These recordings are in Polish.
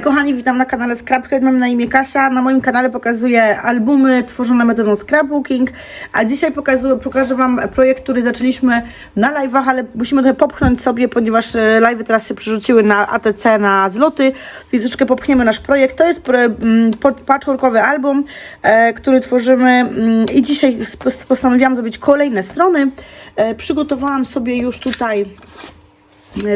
Kochani, witam na kanale Scraphead, mam na imię Kasia. Na moim kanale pokazuję albumy tworzone metodą scrapbooking, a dzisiaj pokazuję, pokażę Wam projekt, który zaczęliśmy na live'ach, ale musimy trochę popchnąć sobie, ponieważ e, live'y teraz się przerzuciły na ATC, na zloty, więc troszeczkę popchniemy nasz projekt. To jest mm, patchworkowy album, e, który tworzymy mm, i dzisiaj postanowiłam zrobić kolejne strony. E, Przygotowałam sobie już tutaj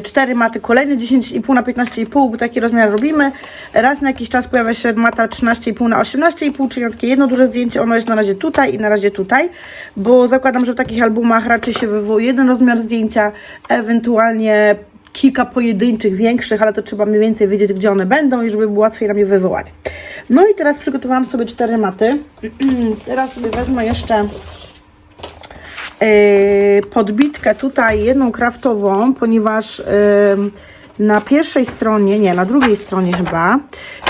cztery maty kolejne 10,5 na 15,5, bo taki rozmiar robimy. Raz na jakiś czas pojawia się mata 13,5 na 18,5, czyli takie jedno duże zdjęcie, ono jest na razie tutaj i na razie tutaj, bo zakładam, że w takich albumach raczej się wywołuje jeden rozmiar zdjęcia, ewentualnie kilka pojedynczych, większych, ale to trzeba mniej więcej wiedzieć, gdzie one będą i żeby było łatwiej nam je wywołać. No i teraz przygotowałam sobie cztery maty. teraz sobie wezmę jeszcze podbitkę tutaj jedną kraftową, ponieważ yy, na pierwszej stronie, nie, na drugiej stronie chyba,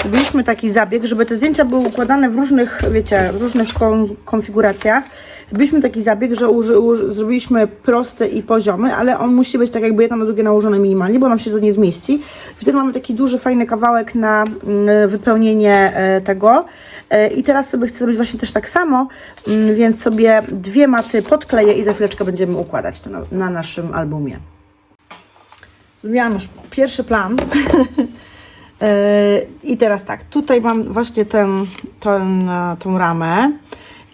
zrobiliśmy taki zabieg, żeby te zdjęcia były układane w różnych, wiecie, w różnych kon konfiguracjach. Zrobiliśmy taki zabieg, że uży, uży, zrobiliśmy prosty i poziomy, ale on musi być tak jakby jedno na drugie nałożone minimalnie, bo nam się to nie zmieści. Wtedy mamy taki duży, fajny kawałek na mm, wypełnienie e, tego. E, I teraz sobie chcę zrobić właśnie też tak samo, mm, więc sobie dwie maty podkleję i za chwileczkę będziemy układać to na, na naszym albumie. Zrobiłam już pierwszy plan. E, I teraz tak, tutaj mam właśnie ten, ten, tą ramę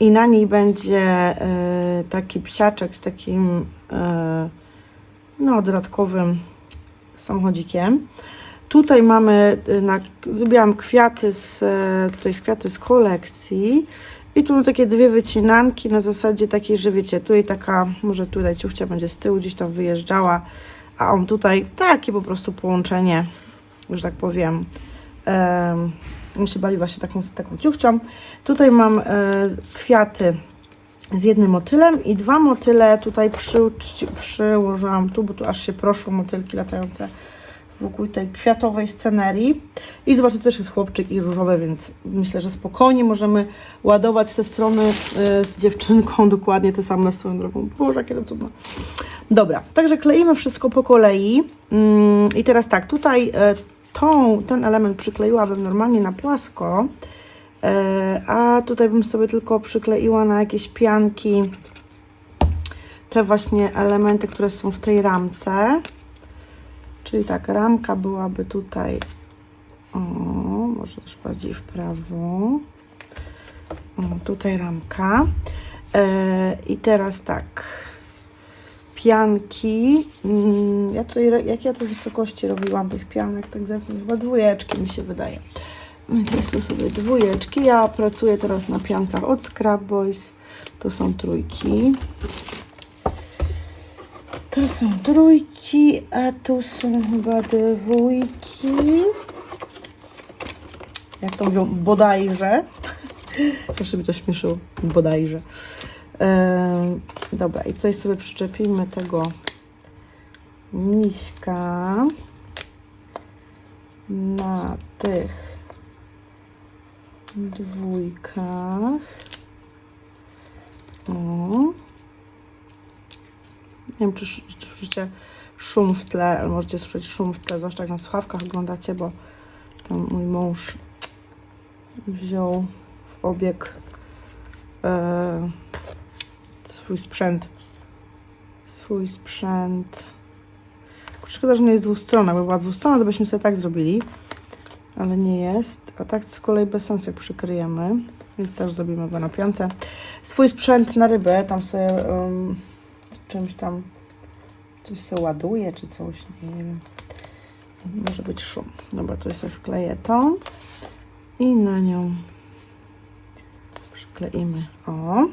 i na niej będzie e, taki psiaczek z takim e, no, dodatkowym samochodzikiem. Tutaj mamy, y, na, zrobiłam kwiaty z, tutaj z kwiaty z kolekcji i tu takie dwie wycinanki na zasadzie takiej, że wiecie, tutaj taka, może tutaj ciuchcia będzie z tyłu gdzieś tam wyjeżdżała, a on tutaj takie po prostu połączenie, że tak powiem, em, my się bali właśnie taką, taką ciuchcią. Tutaj mam e, kwiaty z jednym motylem i dwa motyle tutaj przy, przyłożyłam tu, bo tu aż się proszą motylki latające wokół tej kwiatowej scenerii. I zobaczcie, też jest chłopczyk i różowe, więc myślę, że spokojnie możemy ładować te strony y, z dziewczynką dokładnie te same swoją drogą. Boże, jakie to cudne. Dobra, także kleimy wszystko po kolei. Mm, I teraz tak, tutaj y, tą, ten element przykleiłabym normalnie na płasko, y, a tutaj bym sobie tylko przykleiła na jakieś pianki te właśnie elementy, które są w tej ramce. Czyli tak, ramka byłaby tutaj, o, może też bardziej w prawo. O, tutaj ramka. E, I teraz tak, pianki. Mm, Ja tutaj, jak ja to wysokości robiłam tych pianek, tak zawsze chyba dwójeczki mi się wydaje. No Teraz to sobie dwójeczki. Ja pracuję teraz na piankach od Scrap Boys. To są trójki. To są trójki, a tu są chyba dwójki. Jak to mówią, bodajże. Jeszcze mi to śmieszyło, bodajże. Ehm, dobra, i tutaj sobie przyczepimy tego miśka na tych dwójkach. O. Nie wiem, czy, czy słyszycie szum w tle, możecie słyszeć szum w tle, zwłaszcza jak na słuchawkach oglądacie, bo tam mój mąż wziął w obieg e, swój sprzęt. Swój sprzęt. Szkoda, że nie jest dwustronna. By była dwustronna, to byśmy sobie tak zrobili. Ale nie jest. A tak z kolei bez sensu, jak przykryjemy. Więc też zrobimy go na piące. Swój sprzęt na rybę. Tam sobie um, czymś tam coś się ładuje, czy coś, nie wiem. Może być szum. Dobra, tu sobie wkleję tą i na nią przykleimy. O.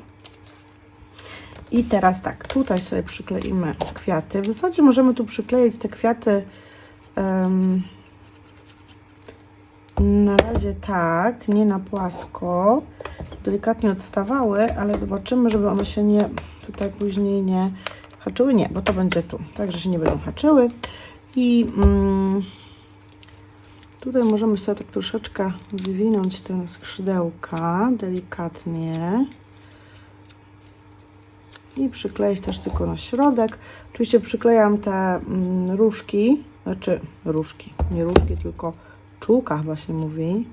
I teraz tak, tutaj sobie przykleimy kwiaty. W zasadzie możemy tu przykleić te kwiaty em, na razie tak, nie na płasko. Delikatnie odstawały, ale zobaczymy, żeby one się nie tutaj później nie haczyły. Nie, bo to będzie tu. Także się nie będą haczyły. I mm, tutaj możemy sobie tak troszeczkę wywinąć te skrzydełka delikatnie. I przykleić też tylko na środek. Oczywiście przyklejam te mm, różki, znaczy różki, nie różki, tylko koszulka chyba się mówi.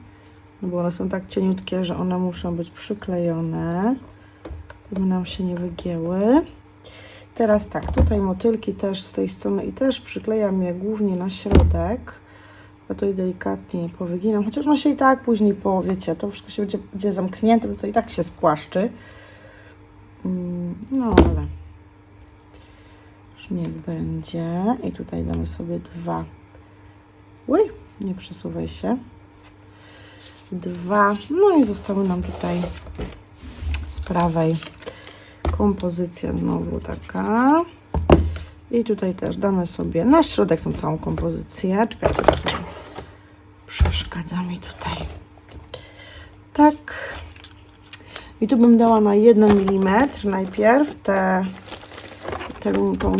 No bo one są tak cieniutkie, że one muszą być przyklejone, żeby nam się nie wygięły. Teraz tak, tutaj motylki też z tej strony i też przyklejam je głównie na środek. Ja tutaj delikatnie je powyginam, chociaż no się i tak później po, wiecie, to wszystko się będzie, będzie zamknięte, bo to i tak się spłaszczy. No ale już niech będzie. I tutaj damy sobie dwa. Uj, nie przesuwaj się. Dwa. No i zostały nam tutaj z prawej kompozycja znowu taka. I tutaj też damy sobie na środek tą całą kompozycję. Czekajcie, przeszkadza mi tutaj. Tak. I tu bym dała na 1 mm najpierw te, te tą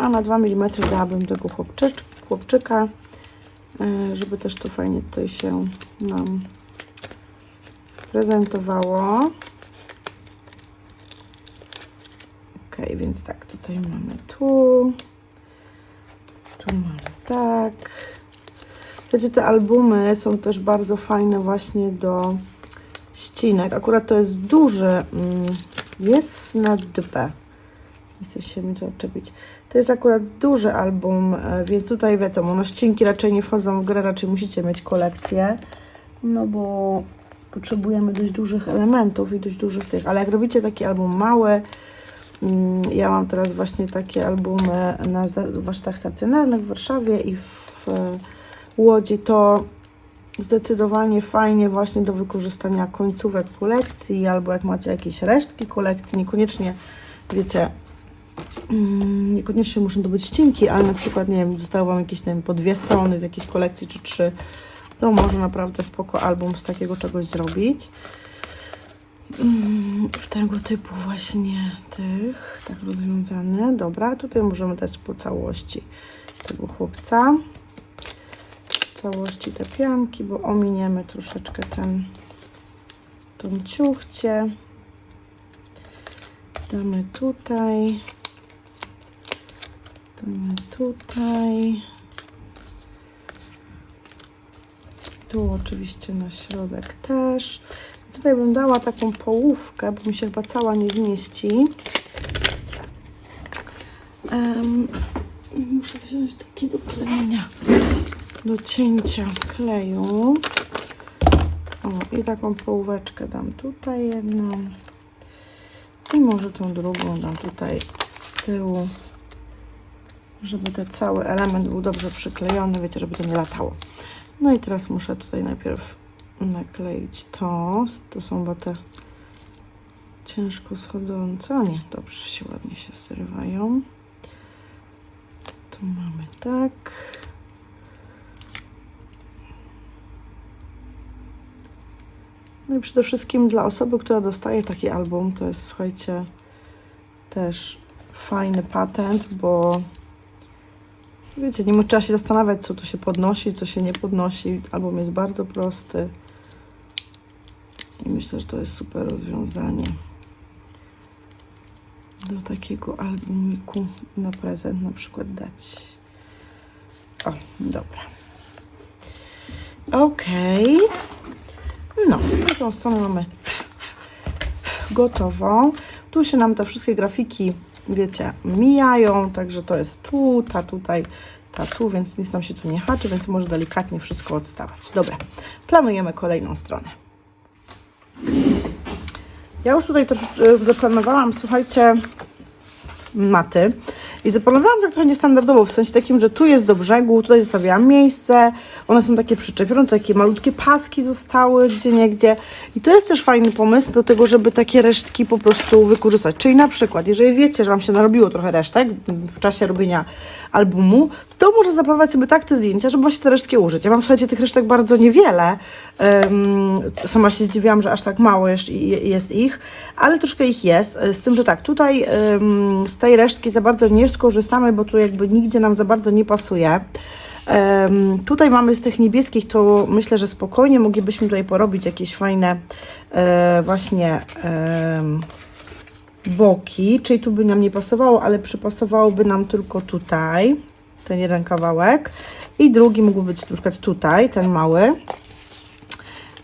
a na 2 mm dałabym tego chłopczycz, chłopczyka, e, żeby też to fajnie tutaj się nam prezentowało. Ok, więc tak, tutaj mamy tu, tu mamy tak. Słuchajcie, te albumy są też bardzo fajne właśnie do ścinek. Akurat to jest duży, mm, jest na db. Nie chce się mi to odczepić. To jest akurat duży album, e, więc tutaj wiadomo, no ścinki raczej nie wchodzą w grę, raczej musicie mieć kolekcję, no bo potrzebujemy dość dużych elementów i dość dużych tych, ale jak robicie taki album mały, mm, ja mam teraz właśnie takie albumy na warsztatach stacjonarnych w Warszawie i w e, Łodzi, to zdecydowanie fajnie właśnie do wykorzystania końcówek kolekcji, albo jak macie jakieś resztki kolekcji, niekoniecznie, wiecie, mm, niekoniecznie muszą to być ścinki, ale na przykład, nie wiem, zostały Wam jakieś, nie wiem, po dwie strony z jakiejś kolekcji, czy trzy, to może naprawdę spoko album z takiego czegoś zrobić. Mm, W tego typu właśnie tych, tak rozwiązane. Dobra, tutaj możemy dać po całości tego chłopca całości te pianki, bo ominiemy troszeczkę ten tą ciuchcie. Damy tutaj. Damy tutaj. Tu oczywiście na środek też. Tutaj bym dała taką połówkę, bo mi się chyba cała nie zmieści. Em, muszę wziąć taki do klejenia do cięcia kleju. O, i taką połóweczkę dam tutaj jedną. I może tą drugą dam tutaj z tyłu, żeby ten cały element był dobrze przyklejony, wiecie, żeby to nie latało. No i teraz muszę tutaj najpierw nakleić to. To są chyba te ciężko schodzące. O nie, dobrze się ładnie się zrywają. Tu mamy tak. No i przede wszystkim dla osoby, która dostaje taki album, to jest, słuchajcie, też fajny patent, bo wiecie, nie trzeba się zastanawiać, co tu się podnosi, co się nie podnosi. Album jest bardzo prosty i myślę, że to jest super rozwiązanie do takiego albumiku na prezent na przykład dać. O, dobra. Okej. No, na tą stronę mamy gotową. Tu się nam te wszystkie grafiki, wiecie, mijają, także to jest tu, ta tutaj, ta tu, więc nic nam się tu nie haczy, więc może delikatnie wszystko odstawać. Dobra, planujemy kolejną stronę. Ja już tutaj też e, zaplanowałam, słuchajcie, maty. I zaplanowałam tak trochę niestandardowo, w sensie takim, że tu jest do brzegu, tutaj zostawiłam miejsce, one są takie przyczepione, takie malutkie paski zostały gdzie niegdzie. I to jest też fajny pomysł do tego, żeby takie resztki po prostu wykorzystać. Czyli na przykład, jeżeli wiecie, że Wam się narobiło trochę resztek w czasie robienia albumu, to może zaplanować sobie tak te zdjęcia, żeby właśnie te resztki użyć. Ja mam, słuchajcie, tych resztek bardzo niewiele. Um, sama się zdziwiłam, że aż tak mało jest, jest ich, ale troszkę ich jest. Z tym, że tak, tutaj um, z tej resztki za bardzo nie skorzystamy, bo tu jakby nigdzie nam za bardzo nie pasuje. Um, tutaj mamy z tych niebieskich, to myślę, że spokojnie moglibyśmy tutaj porobić jakieś fajne e, właśnie em, boki, czyli tu by nam nie pasowało, ale przypasowałoby nam tylko tutaj ten jeden kawałek. I drugi mógłby być na przykład tutaj, ten mały.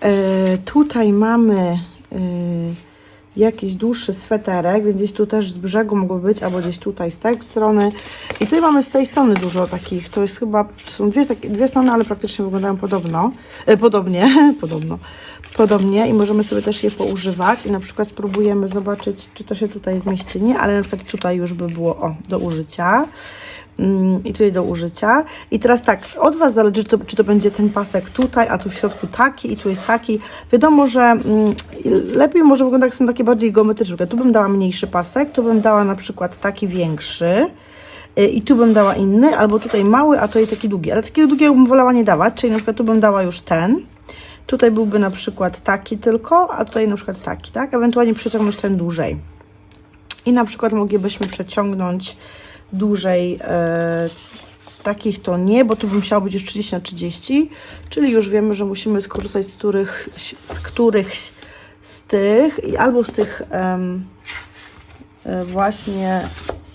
E, tutaj mamy e, jakiś dłuższy sweterek, więc gdzieś tu też z brzegu mógłby być, albo gdzieś tutaj z tej strony. I tutaj mamy z tej strony dużo takich, to jest chyba, są dwie, dwie strony, ale praktycznie wyglądają podobno, e, podobnie, podobno, podobnie i możemy sobie też je poużywać i na przykład spróbujemy zobaczyć, czy to się tutaj zmieści, nie, ale na przykład tutaj już by było, o, do użycia. Mm, i tutaj do użycia. I teraz tak, od Was zależy, czy to, czy to będzie ten pasek tutaj, a tu w środku taki i tu jest taki. Wiadomo, że mm, lepiej może wyglądać, jak są takie bardziej geometryczne. Tu bym dała mniejszy pasek, tu bym dała na przykład taki większy. y, I tu bym dała inny, albo tutaj mały, a tutaj taki długi. Ale takiego długiego bym wolała nie dawać, czyli na przykład tu bym dała już ten. Tutaj byłby na przykład taki tylko, a tutaj na przykład taki, tak? Ewentualnie przeciągnąć ten dłużej. I na przykład moglibyśmy przeciągnąć dłużej e, takich to nie, bo tu by musiało być już 30 na 30, czyli już wiemy, że musimy skorzystać z których z, których z tych albo z tych e, właśnie,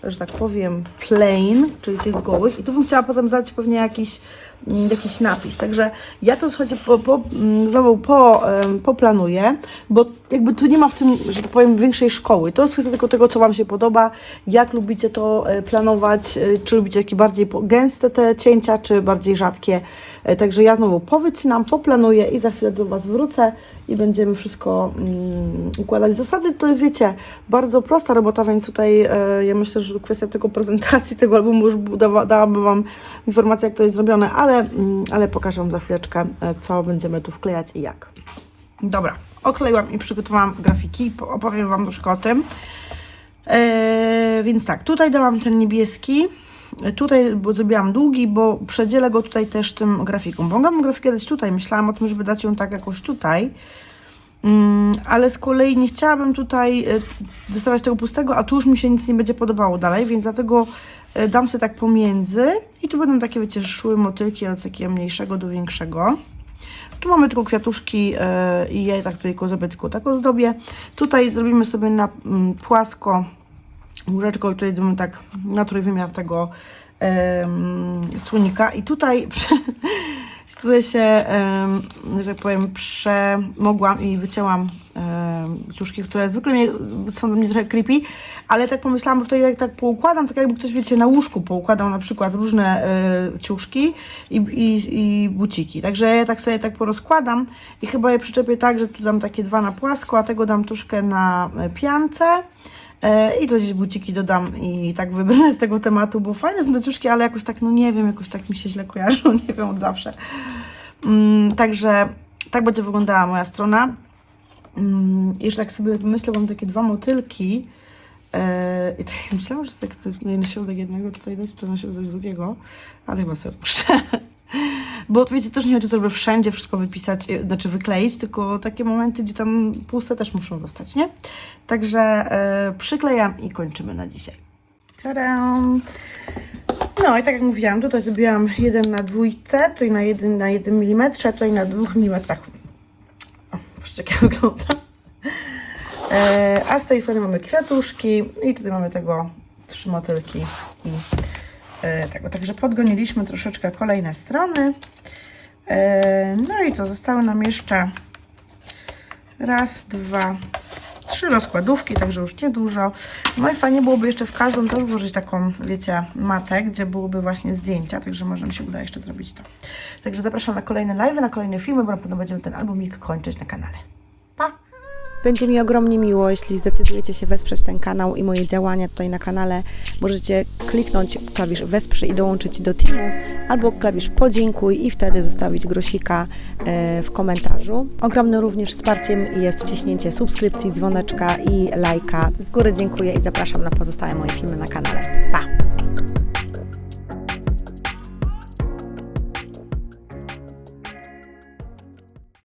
że tak powiem, plain, czyli tych gołych. I tu bym chciała potem dać pewnie jakiś jakiś napis. Także ja to słuchajcie, po, po, mm, znowu po, poplanuję, bo jakby tu nie ma w tym, że tak powiem, większej szkoły. To jest kwestia tylko tego, co Wam się podoba, jak lubicie to e, planować, e, czy lubicie takie bardziej gęste te cięcia, czy bardziej rzadkie. E, Także ja znowu powycinam, poplanuję i za chwilę do Was wrócę i będziemy wszystko mm, układać. W zasadzie to jest, wiecie, bardzo prosta robota, więc tutaj e, ja myślę, że kwestia tylko prezentacji tego albumu już dawa, dałaby Wam informację, jak to jest zrobione, ale, mm, ale pokażę Wam za chwileczkę, e, co będziemy tu wklejać i jak. Dobra, okleiłam i przygotowałam grafiki, po- opowiem Wam troszkę o tym. E, więc tak, tutaj dałam ten niebieski, e, tutaj zrobiłam długi, bo przedzielę go tutaj też tym grafiką. Bo mogłabym grafikę dać tutaj, myślałam o tym, żeby dać ją tak jakoś tutaj, Mm, ale z kolei nie chciałabym tutaj dostawać tego pustego, a tu już mi się nic nie będzie podobało dalej, więc dlatego dam sobie tak pomiędzy i tu będą takie, wiecie, szły motylki od takiego mniejszego do większego. Tu mamy tylko kwiatuszki e, i ja tak tylko zrobię, tylko tak ozdobię. Tutaj zrobimy sobie na mm, płasko łóżeczko i tutaj damy tak na trójwymiar tego słonika i tutaj przy, tutaj się, że tak powiem, przemogłam i wycięłam ciuszki, które zwykle mnie, są dla mnie trochę creepy, ale tak pomyślałam, bo tutaj jak tak poukładam, tak jakby ktoś, wiecie, na łóżku poukładał na przykład różne e, ciuszki i, i, i buciki. Także ja tak sobie tak porozkładam i chyba je przyczepię tak, że tu dam takie dwa na płasko, a tego dam troszkę na piance. E, I tu gdzieś buciki dodam i tak wybrnę z tego tematu, bo fajne są te ciuszki, ale jakoś tak, no nie wiem, jakoś tak mi się źle kojarzą, nie wiem od zawsze. Mm, także tak będzie wyglądała moja strona. Mm, jeszcze tak sobie myślę, mam takie dwa motylki. E, I tak myślałam, że tak na środek jednego, tutaj dać to na środek drugiego, ale chyba sobie puszczę. Bo wiecie, też nie chodzi o to, żeby wszędzie wszystko wypisać, e, znaczy wykleić, tylko takie momenty, gdzie tam puste też muszą zostać, nie? Także e, przyklejam i kończymy na dzisiaj. Tadam! No i tak jak mówiłam, tutaj zrobiłam jeden na dwójce, tutaj na jeden na 1 mm, tutaj na 2 mm. O, patrzcie jak ja wygląda. E, a z tej strony mamy kwiatuszki i tutaj mamy tego trzy motylki i tego. Także podgoniliśmy troszeczkę kolejne strony. E, no i co, zostały nam jeszcze raz, dwa, trzy rozkładówki, także już niedużo. No i fajnie byłoby jeszcze w każdą też włożyć taką, wiecie, matę, gdzie byłyby właśnie zdjęcia, także może mi się uda jeszcze zrobić to. Także zapraszam na kolejne live, na kolejne filmy, bo na pewno będziemy ten albumik kończyć na kanale. Będzie mi ogromnie miło, jeśli zdecydujecie się wesprzeć ten kanał i moje działania tutaj na kanale. Możecie kliknąć klawisz wesprzyj i dołączyć do teamu, albo klawisz podziękuj i wtedy zostawić grosika e, w komentarzu. Ogromnym również wsparciem jest wciśnięcie subskrypcji, dzwoneczka i lajka. Z góry dziękuję i zapraszam na pozostałe moje filmy na kanale. Pa!